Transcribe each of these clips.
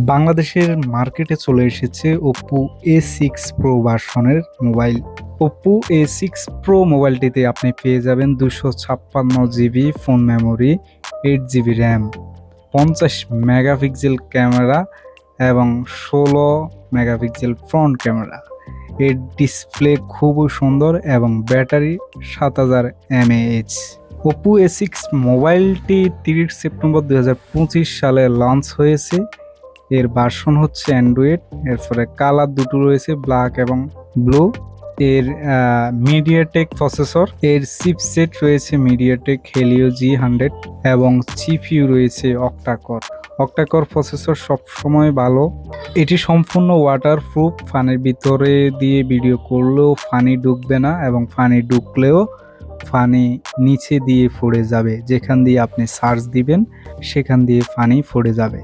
বাংলাদেশের মার্কেটে চলে এসেছে ওপো এ সিক্স প্রো ভার্সনের mobile. Oppo A six pro মোবাইলটিতে আপনি পেয়ে যাবেন দুশো ছাপ্পান্ন GB phone memory eight GB RAM পঞ্চাশ মেগাপিক্সেল ক্যামেরা এবং ষোলো মেগাপিক্সেল ফ্রন্ট ক্যামেরা। এর ডিসপ্লে খুবই সুন্দর এবং ব্যাটারি সাত হাজার এমএএইচ। ওপো এ সিক্স মোবাইলটি তিরিশ সেপ্টেম্বর দু হাজার পঁচিশ সালে লঞ্চ হয়েছে। এর ভার্সন হচ্ছে অ্যান্ড্রয়েড এরপরে কালার দুটো রয়েছে ব্ল্যাক এবং ব্লু এর মিডিয়াটেক প্রসেসর এর চিপসেট রয়েছে মিডিয়াটেক হেলিও জি হান্ড্রেড এবং সিপিইউ রয়েছে অক্টাকর অক্টাকর প্রসেসর সবসময় ভালো। এটি সম্পূর্ণ ওয়াটারপ্রুফ ফানের ভিতরে দিয়ে ভিডিও করলেও ফানি ঢুকবে না এবং ফানি ঢুকলেও ফানি নিচে দিয়ে পড়ে যাবে। যেখান দিয়ে আপনি সার্চ দিবেন, সেখান দিয়ে ফানি পড়ে যাবে।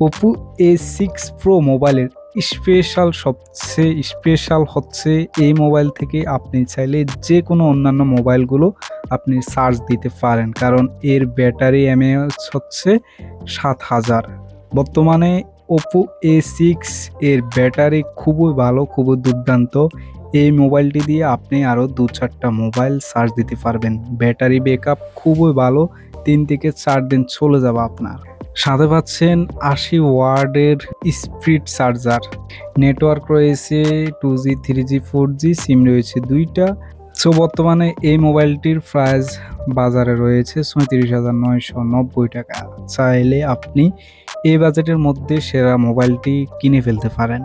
ওপো এ সিক্স প্রো মোবাইলের স্পেশাল সবচেয়ে স্পেশাল হচ্ছে এই মোবাইল থেকে আপনি চাইলে যে কোনো অন্যান্য মোবাইলগুলো আপনি চার্জ দিতে পারেন। কারণ এর ব্যাটারি এমএএইচ হচ্ছে সাত হাজার। বর্তমানে ওপো এ সিক্স এর ব্যাটারি খুবই ভালো, খুবই দুর্দান্ত। এই মোবাইলটি দিয়ে আপনি আরও দু চারটা মোবাইল চার্জ দিতে পারবেন। ব্যাটারি ব্যাকআপ খুবই ভালো, তিন থেকে চার দিন চলে যাবে আপনার। সাথে পাচ্ছেন আশি ওয়ার্ডের স্পিড চার্জার। নেটওয়ার্ক রয়েছে two G three G four G SIM রয়েছে দুইটা। সো বর্তমানে এই মোবাইলটির প্রাইস বাজারে রয়েছে ছয়ত্রিশ হাজার নয়শো নব্বই টাকা। চাইলে আপনি এই বাজেটের মধ্যে সেরা মোবাইলটি কিনে ফেলতে পারেন।